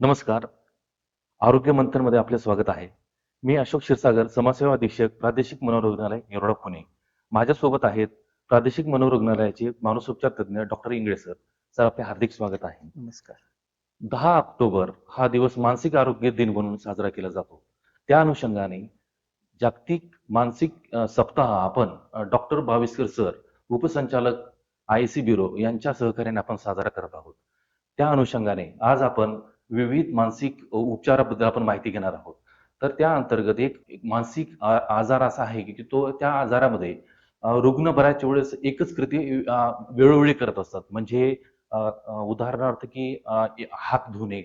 नमस्कार. आरोग्य मंथनमध्ये आपले स्वागत आहे. मी अशोक क्षीरसागर समाजसेवा अधीक्षक प्रादेशिक मनोरुग्णालय येरवडा पुणे. माझ्यासोबत आहेत प्रादेशिक मनोरुग्णालयाचे मानसोपचार तज्ज्ञ डॉक्टर इंगळे सर. सर आपले हार्दिक स्वागत आहे. नमस्कार. दहा ऑक्टोबर हा दिवस मानसिक आरोग्य दिन म्हणून साजरा केला जातो. त्या अनुषंगाने जागतिक मानसिक सप्ताह आपण डॉक्टर भाविस्कर सर उपसंचालक आय सी ब्युरो यांच्या सहकार्याने आपण साजरा करत आहोत. त्या अनुषंगाने आज आपण विविध मानसिक उपचाराबद्दल आपण माहिती घेणार आहोत. तर त्या अंतर्गत एक मानसिक आजार असा आहे की तो त्या आजारामध्ये रुग्ण बऱ्याच वेळेस एकच कृती वेळोवेळी करत असतात. म्हणजे उदाहरणार्थ की हात धुणे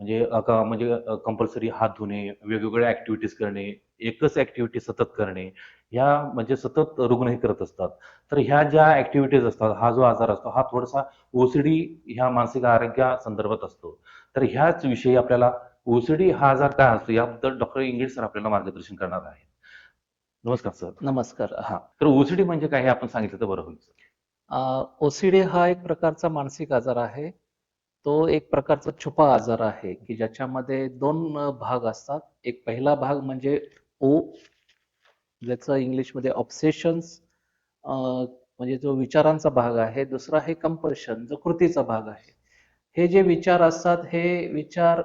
म्हणजे म्हणजे कंपल्सरी हात धुणे वेगवेगळ्या ऍक्टिव्हिटीज करणे एकच ऍक्टिव्हिटी सतत करणे ह्या म्हणजे सतत रुग्ण हे करत असतात. तर ह्या ज्या ऍक्टिव्हिटीज असतात हा जो आजार असतो हा थोडासा ओसीडी ह्या मानसिक आरोग्या संदर्भात असतो. तर ह्याच विषयी आपल्याला ओसीडी हा आजार काय असतो याबद्दल डॉक्टर इंग्लिश सर आपल्याला मार्गदर्शन करणार आहेत. नमस्कार सर. नमस्कार. हा. तर ओसीडी म्हणजे काय हे आपण सांगितलं तर बरं होईल ओसीडी हा एक प्रकारचा मानसिक आजार आहे. तो एक प्रकारचा छुपा आजार आहे की ज्याच्यामध्ये दोन भाग असतात. एक पहिला भाग म्हणजे ओ ज्याचं इंग्लिशमध्ये ऑब्सेशन्स म्हणजे जो विचारांचा भाग आहे. दुसरा आहे कंपल्शन जो कृतीचा भाग आहे. हे जे विचार असतात हे विचार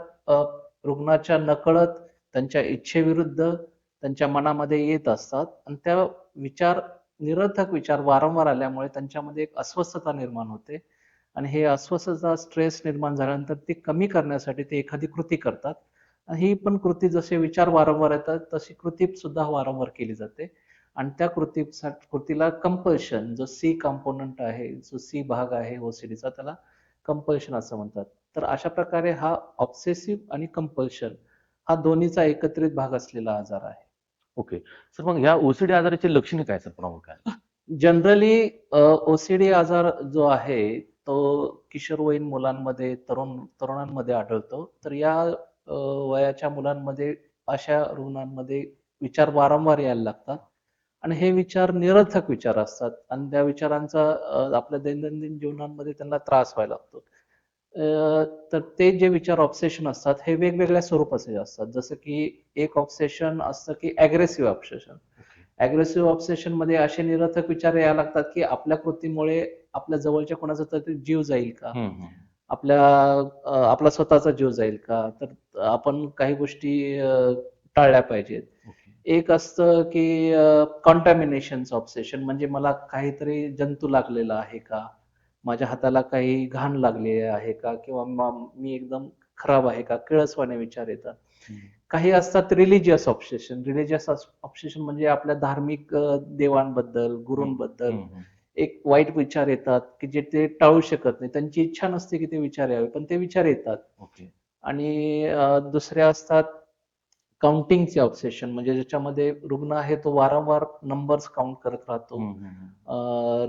रुग्णाच्या नकळत त्यांच्या इच्छेविरुद्ध त्यांच्या मनामध्ये येत असतात. आणि त्या विचार निरर्थक विचार वारंवार आल्यामुळे त्यांच्यामध्ये एक अस्वस्थता निर्माण होते. आणि हे अस्वस्थता स्ट्रेस निर्माण झाल्यानंतर ती कमी करण्यासाठी ते एखादी कृती करतात. आणि ही पण कृती जसे विचार वारंवार येतात तशी कृती सुद्धा वारंवार केली जाते. आणि त्या कृती कृतीला कंपल्शन जो सी कॉम्पोनंट आहे जो सी भाग आहे ओसीडीचा त्याला कंपल्शन असं म्हणतात. तर अशा प्रकारे हा ऑब्सेसिव्ह आणि कंपल्शन हा दोन्हीचा एकत्रित भाग असलेला आजार आहे. ओके. सर मग ह्या ओसीडी आजाराची लक्षणे काय सर प्रमुख काय जनरली ओसीडी आजार जो आहे तो किशोरवयीन मुलांमध्ये तरुण तरुणांमध्ये आढळतो. तर या अ, वयाच्या मुलांमध्ये अशा रुग्णांमध्ये विचार वारंवार यायला लागतात. आणि हे विचार निरर्थक विचार असतात. आणि त्या विचारांचा आपल्या दैनंदिन जीवनामध्ये त्यांना त्रास व्हायला लागतो. तर ते जे विचार ऑब्सेशन असतात हे वेगवेगळ्या स्वरूपाचे असतात. जसं की एक ऑब्सेशन असतं की अग्रेसिव्ह ऑब्सेशन अग्रेसिव्ह ऑब्सेशनमध्ये असे निरर्थक विचार यायला लागतात की आपल्या कृतीमुळे आपल्या जवळच्या कोणाचा तरी जीव जाईल का. आपल्या आपला स्वतःचा जीव जाईल का? तर आपण काही गोष्टी टाळल्या पाहिजेत. एक असतं की कॉन्टॅमिनेशन ऑब्सेशन म्हणजे मला काहीतरी जंतू लागलेला आहे का? माझ्या हाताला काही घाण लागली आहे का? किंवा म- एकदम खराब आहे का? किळसवाने विचार येतात. काही असतात रिलिजियस ऑब्सेशन रिलिजियस ऑब्सेशन म्हणजे आपल्या धार्मिक देवांबद्दल गुरूंबद्दल. एक वाईट विचार येतात की जे ते टाळू शकत नाही. त्यांची इच्छा नसते की ते विचार यावे पण ते विचार येतात. ओके. आणि दुसरे असतात काउंटिंगचे ऑब्सेशन म्हणजे ज्याच्यामध्ये रुग्ण आहे तो वारंवार नंबर्स काउंट करत राहतो.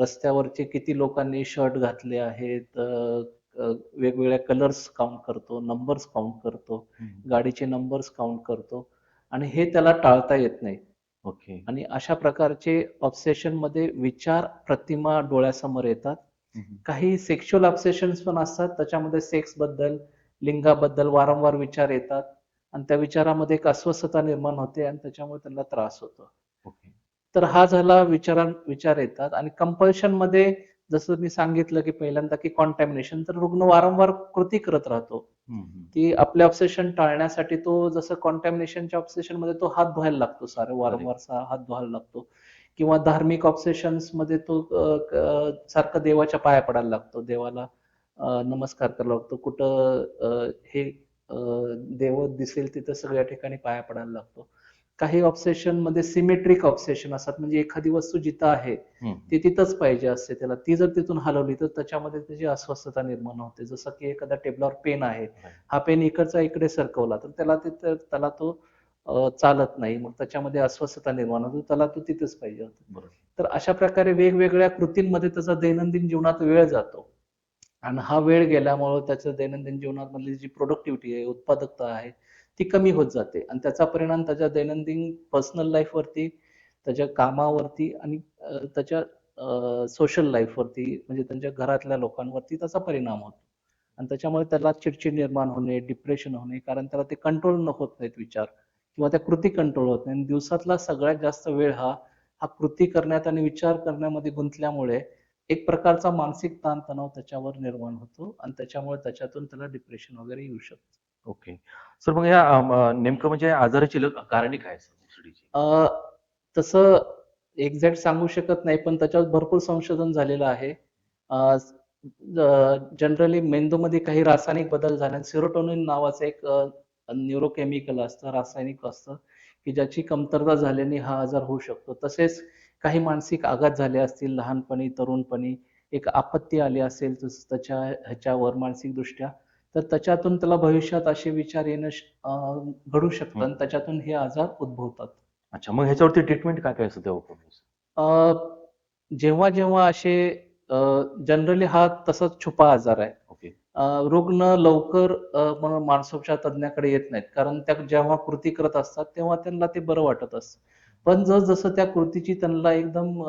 रस्त्यावरचे किती लोकांनी शर्ट घातले आहेत वेगवेगळ्या कलर्स काउंट करतो नंबर्स काउंट करतो. गाडीचे नंबर्स काउंट करतो आणि हे त्याला टाळता येत नाही. ओके. आणि अशा प्रकारचे ऑब्सेशनमध्ये विचार प्रतिमा डोळ्यासमोर येतात. काही सेक्शुअल ऑब्सेशन्स पण असतात त्याच्यामध्ये सेक्सबद्दल लिंगाबद्दल वारंवार विचार येतात. आणि त्या विचारामध्ये एक अस्वस्थता निर्माण होते आणि त्याच्यामुळे त्यांना त्रास होतो. तर हा झाला विचारां विचार येतात आणि कंपल्शनमध्ये जसं मी सांगितलं की पहिल्यांदा की कॉन्टॅमिनेशन तर रुग्ण वारंवार कृती करत राहतो. की आपले ऑब्सेशन टाळण्यासाठी तो जसं कॉन्टॅमिनेशनच्या ऑब्सेशनमध्ये तो हात धुवायला लागतो सारे वारंवार सा- हात धुवायला लागतो. किंवा धार्मिक ऑब्सेशन्समध्ये तो सारखं देवाच्या पाया पडायला लागतो. देवाला नमस्कार करायला लागतो. कुठं हे देव दिसेल तिथं सगळ्या ठिकाणी पाया पडायला लागतो. काही ऑब्सेशनमध्ये सिमेट्रिक ऑब्सेशन असतात म्हणजे एखादी वस्तू जिथं आहे. ती तिथंच पाहिजे असते त्याला. ती जर तिथून हलवली तर त्याच्यामध्ये त्याची अस्वस्थता निर्माण होते. जसं की एखाद्या टेबलावर पेन आहे हा. पेन इकडचा इकडे सरकवला तर त्याला तिथं त्याला तो चालत नाही. मग त्याच्यामध्ये अस्वस्थता निर्माण होते त्याला तो तिथेच पाहिजे होतो. तर अशा प्रकारे वेगवेगळ्या कृतींमध्ये त्याचा दैनंदिन जीवनात वेळ जातो. आणि हा वेळ गेल्यामुळं त्याचं दैनंदिन जीवनामधली जी प्रोडक्टिव्हिटी आहे उत्पादकता आहे ती कमी होत जाते. आणि त्याचा परिणाम त्याच्या दैनंदिन पर्सनल लाईफवरती त्याच्या कामावरती आणि त्याच्या सोशल लाईफवरती म्हणजे त्यांच्या घरातल्या लोकांवरती त्याचा परिणाम होतो. आणि त्याच्यामुळे त्याला चिडचिड निर्माण होणे डिप्रेशन होणे कारण त्याला ते कंट्रोल होत नाहीत विचार किंवा त्या कृती कंट्रोल होत नाही आणि दिवसातला सगळ्यात जास्त वेळ हा हा कृती करण्यात आणि विचार करण्यामध्ये गुंतल्यामुळे एक प्रकारचा मानसिक ताणतणाव त्याच्यावर निर्माण होतो आणि त्याच्यामुळे त्याच्यातून त्याला डिप्रेशन वगैरे येऊ शकतं. ओके सर मग या नेमकं म्हणजे आजाराची कारणे काय तसं एक्झॅक्ट सांगू शकत नाही पण त्याच्यावर भरपूर संशोधन झालेलं आहे. जनरली मेंदूमध्ये काही रासायनिक बदल झाले सिरोटोनिन नावाचं एक न्यूरोकेमिकल असतं रासायनिक असतं की ज्याची कमतरता झाल्याने हा आजार होऊ शकतो. तसेच काही मानसिक आघात झाले असतील लहानपणी तरुणपणी एक आपत्ती आली असेल तस- त्याच्या ह्याच्यावर मानसिकदृष्ट्या तर त्याच्यातून त्याला भविष्यात असे विचार येणं घडू शकतं आणि त्याच्यातून हे आजार उद्भवतात. अच्छा मग ह्याच्यावरती ट्रीटमेंट काय काय सध्या उपलब्ध आहे? अ, जेव्हा जेव्हा असे जनरली हा तसाच छुपा आजार आहे. रुग्ण लवकर मानसोपचार तज्ञाकडे येत नाहीत. कारण त्या जेव्हा कृती करत असतात तेव्हा त्यांना ते बरं वाटत असतं. पण जस जसं त्या कृतीची त्यांना एकदम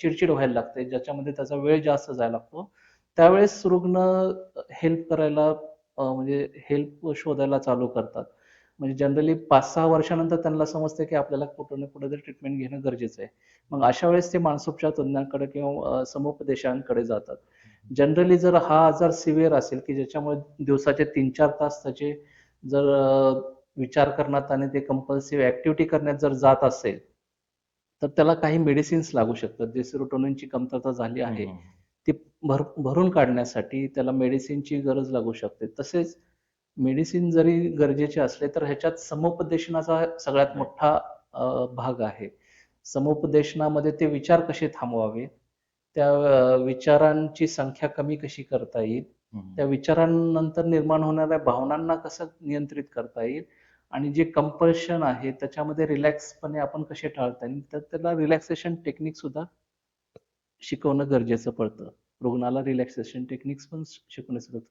चिडचिड व्हायला लागते ज्याच्यामध्ये त्याचा वेळ जास्त जायला लागतो त्यावेळेस रुग्ण हेल्प करायला म्हणजे हेल्प शोधायला चालू करतात. म्हणजे जनरली पाच सहा वर्षानंतर त्यांना समजते की आपल्याला कुठं ना कुठं ट्रीटमेंट घेणं गरजेचं आहे. मग अशा वेळेस ते मानसोपचार तज्ञांकडे किंवा समुपदेशांकडे जातात. जनरली जर हा आजार सिव्हिअर असेल की ज्याच्यामुळे दिवसाचे तीन चार तास त्याचे जर विचार करण्यात आणि ते कंपल्सिव्ह ऍक्टिव्हिटी करण्यात जर जात असेल तर त्याला काही मेडिसिन्स लागू शकतात. जे सिरोटोनिनची कमतरता झाली आहे. ती भर भरून काढण्यासाठी त्याला मेडिसिनची गरज लागू शकते. तसेच मेडिसिन जरी गरजेचे असले तर ह्याच्यात समुपदेशनाचा सगळ्यात मोठा भाग आहे. समुपदेशनामध्ये ते विचार कसे थांबवावे? त्या विचारांची संख्या कमी कशी करता येईल. त्या विचारांनंतर निर्माण होणाऱ्या भावनांना कसं नियंत्रित करता येईल? आणि जे कंपल्शन आहे त्याच्यामध्ये रिलॅक्सपणे आपण कसे टाळता येईल? तर त्याला रिलॅक्सेशन टेक्निक सुद्धा शिकवणं गरजेचं पडतं. रुग्णाला रिलॅक्सेशन टेक्निक्स पण शिकवणं पडतं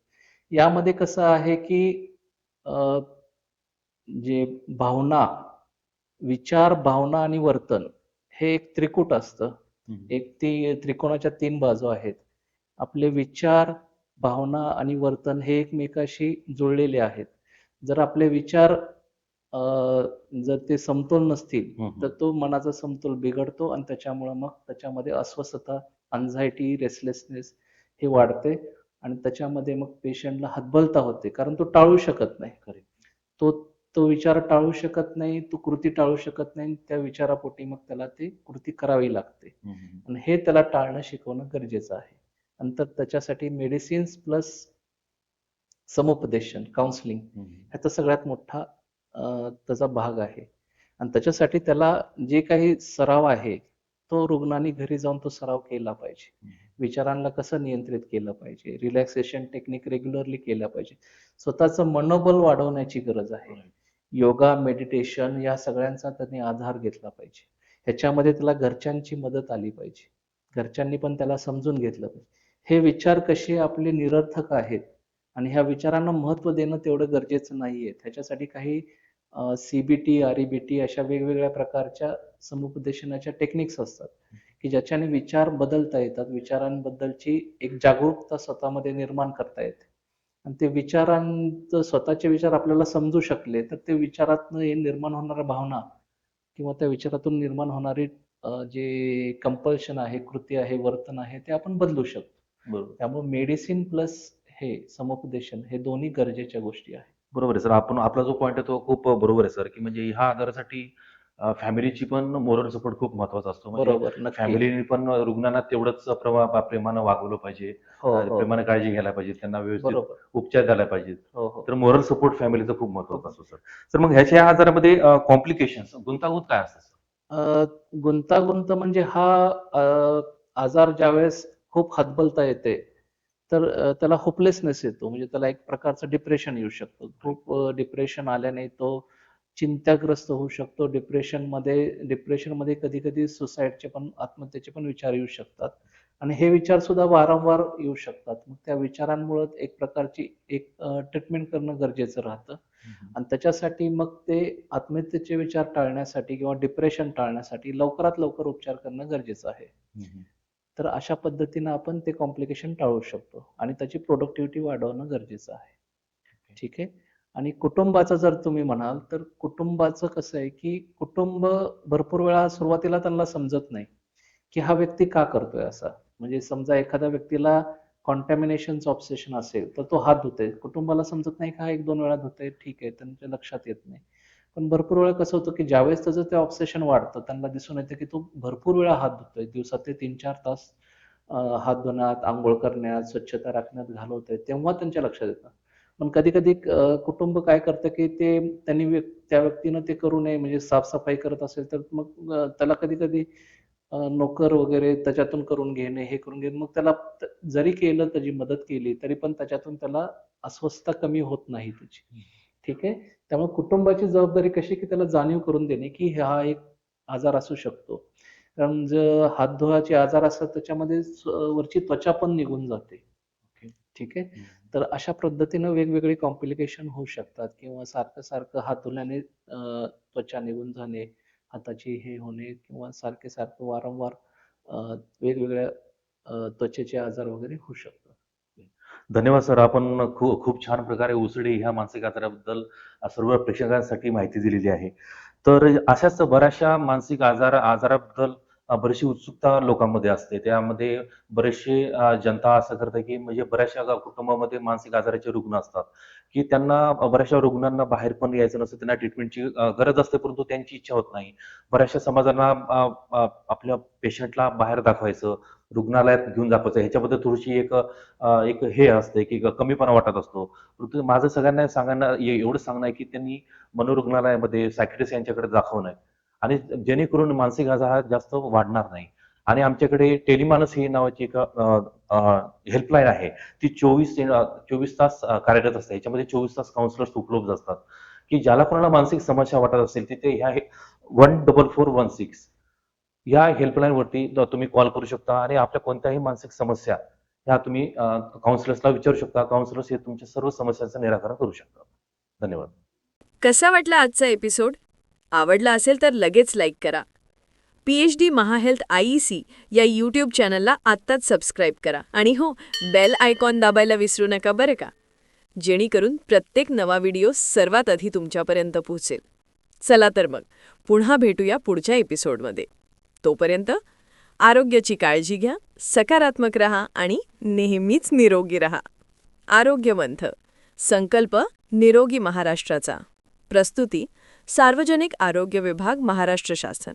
यामध्ये कसं आहे की जे भावना विचार भावना आणि वर्तन हे एक त्रिकूट असतं. एक ती त्रिकोणाच्या तीन बाजू आहेत. आपले विचार भावना आणि वर्तन हे एकमेकाशी जुळलेले आहेत जर आपले विचार जर ते समतोल नसतील. तर तो मनाचा समतोल बिघडतो आणि त्याच्यामुळे मग त्याच्यामध्ये अस्वस्थता अनझायटी रेसलेसनेस हे वाढते आणि त्याच्यामध्ये मग पेशंटला हतबलता होते कारण तो टाळू शकत नाही खरे. तो तो विचार टाळू शकत नाही तो कृती टाळू शकत नाही त्या विचारापोटी मग त्याला ती कृती करावी लागते. आणि हे त्याला टाळणं शिकवणं गरजेचं आहे नंतर त्याच्यासाठी मेडिसिन्स प्लस समुपदेशन काउन्सिलिंग. ह्याचा सगळ्यात मोठा त्याचा भाग आहे. आणि त्याच्यासाठी त्याला जे काही सराव आहे तो रुग्णांनी घरी जाऊन तो सराव केला पाहिजे. विचारांना कसं नियंत्रित केलं पाहिजे? रिलॅक्सेशन टेक्निक रेग्युलरली केल्या पाहिजे. स्वतःचं मनोबल वाढवण्याची गरज आहे. योगा मेडिटेशन या सगळ्यांचा त्यांनी आधार घेतला पाहिजे. ह्याच्यामध्ये त्याला घरच्यांची मदत आली पाहिजे. घरच्यांनी पण त्याला समजून घेतलं पाहिजे. हे विचार कसे आपले निरर्थक आहेत? आणि ह्या विचारांना महत्त्व देणं तेवढं गरजेचं नाहीये. त्याच्यासाठी काही सीबीटी आरईबीटी अशा वेगवेगळ्या प्रकारच्या समुपदेशनाच्या टेक्निक्स असतात. की ज्याच्याने विचार बदलता येतात. विचारांबद्दलची एक जागरूकता स्वतःमध्ये निर्माण करता येते. आणि ते विचारांचं स्वतःचे विचार आपल्याला समजू शकले तर ते विचारातनं हे निर्माण होणाऱ्या भावना किंवा त्या विचारातून निर्माण होणारी जे कंपल्शन आहे कृती आहे वर्तन आहे ते आपण बदलू शकतो. बरोबर. त्यामुळे मेडिसिन प्लस हे समुपदेशन हे दोन्ही गरजेच्या गोष्टी आहेत. बरोबर आहे सर. आपण आपला जो पॉईंट आहे तो खूप बरोबर आहे सर की म्हणजे ह्या आजारासाठी फॅमिलीची पण मोरल सपोर्ट खूप महत्त्वाचा असतो. म्हणजे बरोबर फॅमिलीने पण रुग्णांना तेवढंच प्रमा प्रेमानं वागवलं पाहिजे. हो हो. प्रेमानं काळजी घ्यायला पाहिजे. त्यांना व्यवस्थित उपचार द्यायला पाहिजेत हो तर मोरल सपोर्ट फॅमिलीचा खूप महत्त्वाचा असतो सर. तर मग ह्याच्या आजारामध्ये कॉम्प्लिकेशन्स गुंतागुंत काय असतं sir? अ, गुंतागुंत म्हणजे हा आजार ज्यावेळेस खूप हतबलता येते. तर त्याला होपलेसनेस येतो. म्हणजे त्याला एक प्रकारचं डिप्रेशन येऊ शकतं. खूप डिप्रेशन आल्याने तो चिंताग्रस्त होऊ शकतो. डिप्रेशनमध्ये डिप्रेशनमध्ये कधी कधी सुसाईडचे पण आत्महत्येचे पण विचार येऊ शकतात. आणि हे विचार सुद्धा वारंवार येऊ शकतात. मग त्या विचारांमुळे एक प्रकारची एक ट्रीटमेंट करणं गरजेचं राहतं. आणि त्याच्यासाठी मग ते आत्महत्येचे विचार टाळण्यासाठी किंवा डिप्रेशन टाळण्यासाठी लवकरात लवकर उपचार करणं गरजेचं आहे. तर अशा पद्धतीनं आपण ते कॉम्प्लिकेशन टाळू शकतो आणि त्याची प्रोडक्टिव्हिटी वाढवणं गरजेचं आहे. ठीक आहे? आणि कुटुंबाचं जर तुम्ही म्हणाल तर कुटुंबाचं कसं आहे की कुटुंब भरपूर वेळा सुरुवातीला त्यांना समजत नाही की हा व्यक्ती का करतोय असा. म्हणजे समजा एखाद्या व्यक्तीला कॉन्टॅमिनेशनचं ऑब्सेशन असेल तर तो हात धुतोय. कुटुंबाला समजत नाही का हा एक दोन वेळा धुतोय? ठीक आहे त्यांच्या लक्षात येत नाही. पण भरपूर वेळा कसं होतं की ज्यावेळेस त्याचं ते ऑब्सेशन वाढतं त्यांना दिसून येतं की तो भरपूर वेळा हात धुतोय. दिवसात ते तीन चार तास हात धुण्यात आंघोळ करण्यात स्वच्छता राखण्यात घालवतोय तेव्हा त्यांच्या लक्षात येतं. पण कधी कधी कुटुंब काय करतं की ते त्यांनी त्या व्यक्तीनं ते करू नये म्हणजे साफसफाई करत असेल तर मग त्याला कधी कधी नोकर वगैरे त्याच्यातून करून घेणे हे करून घेणे मग त्याला जरी केलं त्याची मदत केली तरी पण त्याच्यातून त्याला अस्वस्थता कमी होत नाही त्याची. ठीक आहे? त्यामुळे कुटुंबाची जबाबदारी कशी की त्याला जाणीव करून देणे की हा एक आजार असू शकतो. कारण जर हात धुवाचे आजार असतात त्याच्यामध्ये वरची त्वचा पण निघून जाते. ठीक आहे? तर अशा पद्धतीनं वेगवेगळे कॉम्प्लिकेशन होऊ शकतात किंवा सारखं सारखं हात धुल्याने त्वचा निघून जाणे हाताची हे होणे किंवा सारखे सारखं वारंवार वेगवेगळ्या त्वचेचे आजार वगैरे होऊ शकतात. धन्यवाद सर. आपण खूप खूप छान प्रकारे उसळी ह्या मानसिक आजाराबद्दल सर्व प्रेक्षकांसाठी माहिती दिलेली आहे. तर अशाच बऱ्याचशा मानसिक आजार आजाराबद्दल बरीचशी उत्सुकता लोकांमध्ये असते. त्यामध्ये बरेचसे जनता असं करते की म्हणजे बऱ्याचशा कुटुंबामध्ये मानसिक आजाराचे रुग्ण असतात. की त्यांना बऱ्याचशा रुग्णांना बाहेर पण यायचं नसतं त्यांना ट्रीटमेंटची गरज असते परंतु त्यांची इच्छा होत नाही. बऱ्याचशा समाजांना आपल्या पेशंटला बाहेर दाखवायचं रुग्णालयात घेऊन दाखवायचं ह्याच्याबद्दल थोडीशी एक एक हे असते की कमीपणा वाटत असतो. परंतु माझं सगळ्यांना सांगणं एवढं सांगणं आहे की त्यांनी मनोरुग्णालयामध्ये सायकेट्रिस्ट यांच्याकडे दाखवणं आणि जेणेकरून मानसिक आजार हा जास्त वाढणार नाही. आणि आमच्याकडे टेलिमानस ही नावाची एक हेल्पलाईन आहे. ती चोवीस चोवीस तास कार्यरत असते. याच्यामध्ये चोवीस तास काउन्सिलर्स उपलब्ध असतात. की ज्याला कोणाला मानसिक समस्या वाटत असेल तिथे ह्या one double four one six या हेल्पलाईनवरती तुम्ही कॉल करू शकता आणि आपल्या कोणत्याही मानसिक समस्या ह्या तुम्ही काउन्सिलर्सला विचारू शकता. काउन्सिलर्स हे तुमच्या सर्व समस्यांचं निराकरण करू शकतात. धन्यवाद. कसा वाटला आजचा एपिसोड आवडला असेल तर लगेच लाईक करा. P H D Maha health I C या यूट्यूब चॅनलला आत्ताच सबस्क्राईब करा. आणि हो बेल आयकॉन दाबायला विसरू नका बरं का? जेणेकरून प्रत्येक नवा व्हिडिओ सर्वात आधी तुमच्यापर्यंत पोहोचेल. चला तर मग पुन्हा भेटूया पुढच्या एपिसोडमध्ये तोपर्यंत आरोग्याची काळजी घ्या सकारात्मक रहा आणि नेहमीच निरोगी रहा. आरोग्यवंथ संकल्प निरोगी महाराष्ट्राचा. प्रस्तुती सार्वजनिक आरोग्य विभाग महाराष्ट्र शासन.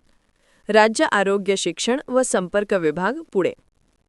राज्य आरोग्य शिक्षण व संपर्क विभाग पुणे.